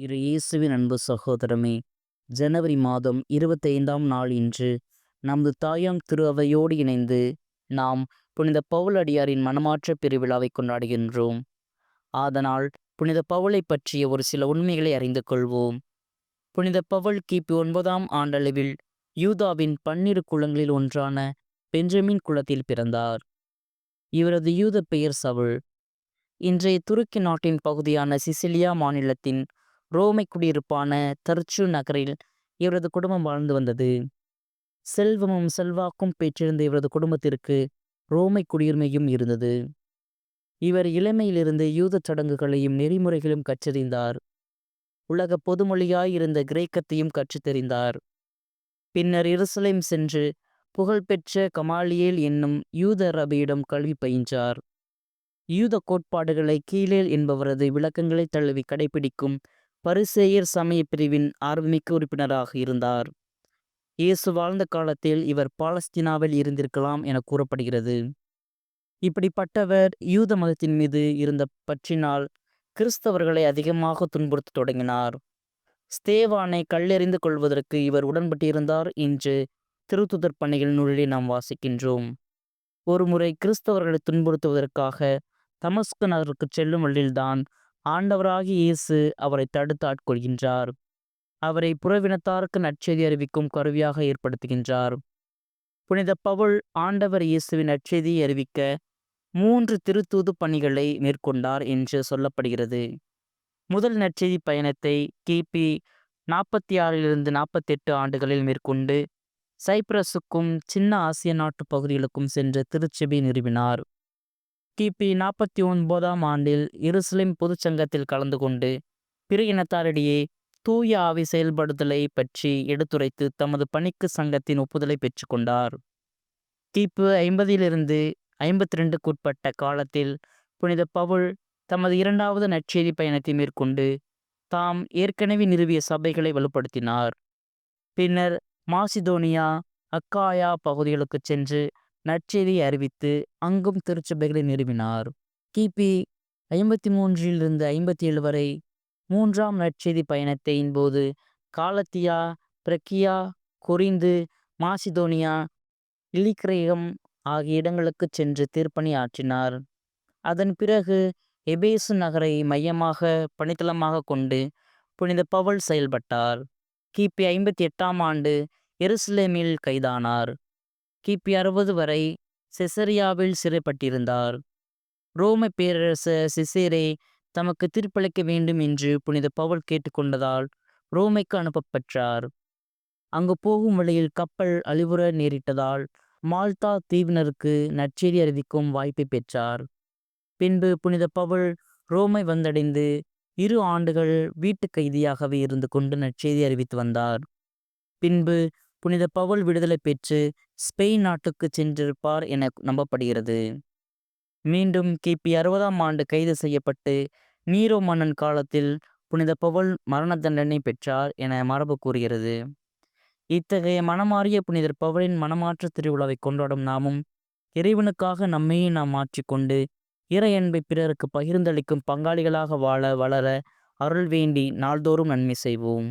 இரு இயேசுவின் அன்பு சகோதரமே ஜனவரி மாதம் இருபத்தைந்தாம் நாள் இன்று நமது தாயாம் திரு அவையோடு இணைந்து நாம் புனித பவுல் அடியாரின் மனமாற்ற பெருவிழாவை கொண்டாடுகின்றோம். ஆதனால் புனித பவுலை பற்றிய ஒரு சில உண்மைகளை அறிந்து கொள்வோம். புனித பவுல் கிபி ஒன்பதாம் ஆண்டளவில் யூதாவின் பன்னிரு குலங்களில் ஒன்றான பெஞ்சமின் குலத்தில் பிறந்தார். இவரது யூத பெயர் சவுள் இன்றைய துருக்கி நாட்டின் பகுதியான சிசிலியா மாநிலத்தின் ரோமை குடியிருப்பான தர்ச்சு நகரில் இவரது குடும்பம் வாழ்ந்து வந்தது. செல்வமும் செல்வாக்கும் பெற்றிருந்த இவரது குடும்பத்திற்கு ரோமை குடியுரிமையும் இருந்தது. இவர் இளமையிலிருந்து யூத சடங்குகளையும் நெறிமுறைகளையும் கற்றறிந்தார். உலக பொதுமொழியாயிருந்த கிரேக்கத்தையும் கற்றுத்தெறிந்தார். பின்னர் இருசலேம் சென்று புகழ்பெற்ற கமாலியேல் என்னும் யூத ரபியிடம் கல்வி பயின்றார். யூத கோட்பாடுகளை கீழேல் என்பவரது விளக்கங்களை தழுவி கடைபிடிக்கும் பரிசேயர் சமய பிரிவின் ஆர்வமிக்க உறுப்பினராக இருந்தார். இயேசு வாழ்ந்த காலத்தில் இவர் பாலஸ்தீனாவில் இருந்திருக்கலாம் என கூறப்படுகிறது. இப்படிப்பட்டவர் யூத மதத்தின் மீது இருந்த பற்றினால் கிறிஸ்தவர்களை அதிகமாக துன்புறுத்த தொடங்கினார். ஸ்தேவானை கல்லெறிந்து கொள்வதற்கு இவர் உடன்பட்டிருந்தார் என்று திருத்துதர் பணிகள் நூலில் நாம் வாசிக்கின்றோம். ஒருமுறை கிறிஸ்தவர்களை துன்புறுத்துவதற்காக தமஸ்கு நகருக்கு செல்லும் வழியில்தான் ஆண்டவராக இயேசு அவரை தடுத்து ஆட்கொள்கின்றார். அவரை புறவினத்தாருக்கு நற்செய்தி அறிவிக்கும் கருவியாக ஏற்படுத்துகின்றார். புனித பவுல் ஆண்டவர் இயேசுவின் நற்செய்தியை அறிவிக்க மூன்று திருத்தூது பணிகளை மேற்கொண்டார் என்று சொல்லப்படுகிறது. முதல் நற்செய்தி பயணத்தை கிபி நாற்பத்தி ஆறிலிருந்து நாற்பத்தெட்டு ஆண்டுகளில் மேற்கொண்டு சைப்ரஸுக்கும் சின்ன ஆசிய நாட்டு பகுதிகளுக்கும் சென்று திருச்செபி நிறுவினார். கிபி நாற்பத்தி ஒன்பதாம் ஆண்டில் இருஸ்லிம் பொதுச்சங்கத்தில் கலந்து கொண்டு பிற இனத்தாரிடையே தூய ஆவி செயல்படுதலை பற்றி எடுத்துரைத்து தமது பணிக்கு சங்கத்தின் ஒப்புதலை பெற்றுக்கொண்டார் கிபு ஐம்பதிலிருந்து ஐம்பத்தி ரெண்டுக்குட்பட்ட காலத்தில் புனித பவுல் தமது இரண்டாவது நற்செய்தி பயணத்தை மேற்கொண்டு தாம் ஏற்கனவே நிறுவிய சபைகளை வலுப்படுத்தினார். பின்னர் மாசிதோனியா அக்காயா பகுதிகளுக்கு சென்று நற்செய்தியை அறிவித்து அங்கும் திருச்சபைகளை நிறுவினார். கிபி ஐம்பத்தி மூன்றிலிருந்து ஐம்பத்தி ஏழு வரை மூன்றாம் நற்செய்தி பயணத்தையின் போது காலத்தியா பிரக்கியா கொரிந்து மாசிதோனியா இலிக்ரேகம் ஆகிய இடங்களுக்கு சென்று திருப்பணி ஆற்றினார். அதன் பிறகு எபேசு நகரை மையமாக பணித்தளமாக கொண்டு புனித பவுல் செயல்பட்டார். கிபி ஐம்பத்தி எட்டாம் ஆண்டு எருசலேமில் கைதானார். கிபி அறுபது வரை செசரியாவில் சிறைப்பட்டிருந்தார். ரோம பேரரசர் சிசேரே தமக்கு தீர்ப்பளிக்க வேண்டும் என்று புனித பவுல் கேட்டுக்கொண்டதால் ரோமைக்கு அனுப்பப்பெற்றார். அங்கு போகும் வழியில் கப்பல் அழிவுற நேரிட்டதால் மால்தா தீவினருக்கு நற்செய்தி அறிவிக்கும் வாய்ப்பை பெற்றார். பின்பு புனித பவுல் ரோமை வந்தடைந்து இரு ஆண்டுகள் வீட்டு கைதியாகவே இருந்து கொண்டு நற்செய்தி அறிவித்து வந்தார். பின்பு புனித பவுல் விடுதலை பெற்று ஸ்பெயின் நாட்டுக்கு சென்றிருப்பார் என நம்பப்படுகிறது. மீண்டும் கிபி அறுபதாம் ஆண்டு கைது செய்யப்பட்டு நீரோ மன்னன் காலத்தில் புனித பவுல் மரண தண்டனை பெற்றார் என மரபு கூறுகிறது. இத்தகைய மனமாறிய புனிதர் பவுலின் மனமாற்ற திருவிழாவை கொண்டாடும் நாமும் இறைவனுக்காக நம்மையே நாம் மாற்றிக்கொண்டு இறை அன்பை பிறருக்கு பகிர்ந்தளிக்கும் பங்காளிகளாக வாழ வளர அருள் வேண்டி நாள்தோறும் நன்மை செய்வோம்.